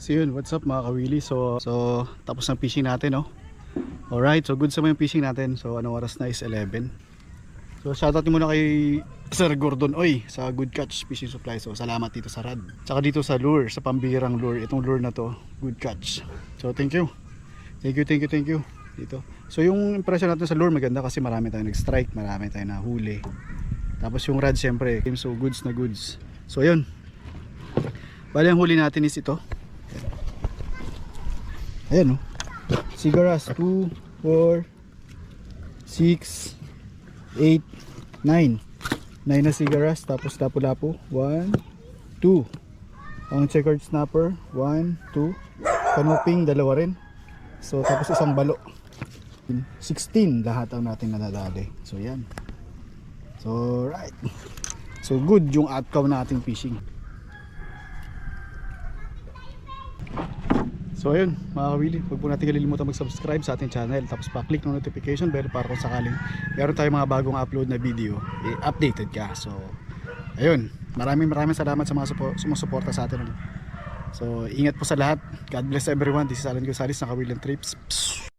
So yun, what's up mga kawili? So, so tapos ng fishing natin, no? Alright, so good sa mga fishing natin. So anong oras na is 11. So shoutout muna kay Sir Gordon Oy sa Good Catch Fishing Supply. So salamat dito sa rad. Tsaka dito sa lure, sa pambirang lure. Itong lure na to, Good Catch. So thank you. Thank you, thank you, thank you. Dito. So yung impression natin sa lure maganda kasi marami tayong nag-strike, marami tayong nahuli. Tapos yung rad syempre, so goods na goods. So yun. Bali ang huli natin is ito. Ayan oh. Cigaras 2, 4, 6, 8, 9. 9 na cigaras tapos lapu-lapu. 1, 2. Ang checkered snapper 1, 2. Canoping dalawa rin. So tapos isang balo. 16 lahat ang natin nadadali. So yan. So right. So good yung outcome nating fishing. So ayun mga kawili, huwag po natin kalilimutan mag-subscribe sa ating channel tapos pa-click ng notification bell para kung sakaling meron tayong mga bagong upload na video, eh, updated ka. So ayun, maraming maraming salamat sa mga supo- sumusuporta sa atin. So ingat po sa lahat. God bless everyone. This is Alan Gonzalez ng Kawilan Trips. Psst.